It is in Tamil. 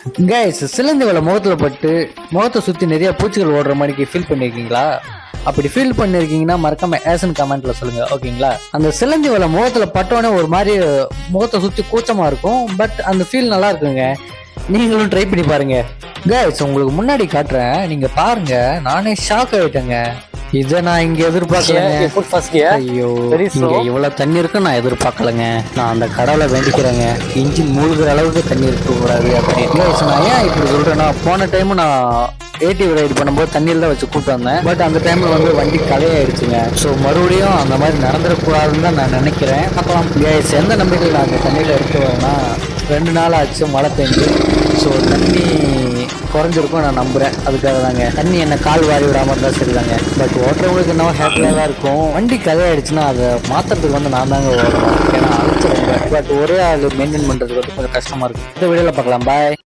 கைஸ் சிலந்தி வலை முகத்துல பட்டு முகத்தை சுற்றி நிறைய பூச்சிகள் ஓடுற மாதிரிக்கு ஃபீல் பண்ணியிருக்கீங்களா அப்படி ஃபீல் பண்ணியிருக்கீங்கன்னா மறக்காம ஏசன் கமெண்ட்ல சொல்லுங்க ஓகேங்களா அந்த சிலந்தி வலை முகத்துல பட்டோடனே ஒரு மாதிரி முகத்தை சுற்றி கூச்சமா இருக்கும் பட் அந்த ஃபீல் நல்லா இருக்குங்க. நீங்களும் ட்ரை பண்ணி பாருங்க. கைஸ் உங்களுக்கு முன்னாடி காட்டுறேன் நீங்க பாருங்க நானே ஷாக் ஆயிட்டேங்க. இதை நான் இங்க எதிர்பார்க்கலங்க. ஐயோ இங்க. இவ்வளவு தண்ணி இருக்கு நான் எதிர்பார்க்கலங்க. நான் அந்த கடவுளை வேண்டிக்கிறேங்க. இன்ஜின் மூழ்கிற அளவுக்கு தண்ணி இருக்க கூடாது அப்படின்னு. நான் ஏன் இப்படி சொல்றேன்னா போன டைம் நான் ஏடிவி ரைடு பண்ணும்போது தண்ணியில் தான் வச்சு கூப்பிட்டு வந்தேன். பட் அந்த டைம்ல வந்து வண்டி கலையாயிடுச்சுங்க. ஸோ மறுபடியும் அந்த மாதிரி நடந்துடக்கூடாதுன்னு தான் நான் நினைக்கிறேன். Guys, எந்த நம்பிக்கையில் நான் அந்த தண்ணியில் இருக்குவேன்னா ரெண்டு நாள் ஆச்சு மழை பெஞ்சு. ஸோ தண்ணி குறைஞ்சிருக்கும் நான் நம்புறேன். அதுக்காக தாங்க. தண்ணி என்ன கால் வாரி விடாம இருந்தா சரிதாங்க. பட் ஓட்டுறவங்களுக்கு என்னவோ ஹாப்பியாக தான் இருக்கும். வண்டி கதையாயிடுச்சுன்னா அதை மாத்துறதுக்கு வந்து நான் தாங்க ஓடுறேன். ஏன்னா அழைச்சிருங்க பட் ஒரே ஆள் மெயின்டைன் பண்றதுக்கு வந்து கொஞ்சம் கஷ்டமா இருக்கு. இந்த வீடியோல பார்க்கலாம். பாய்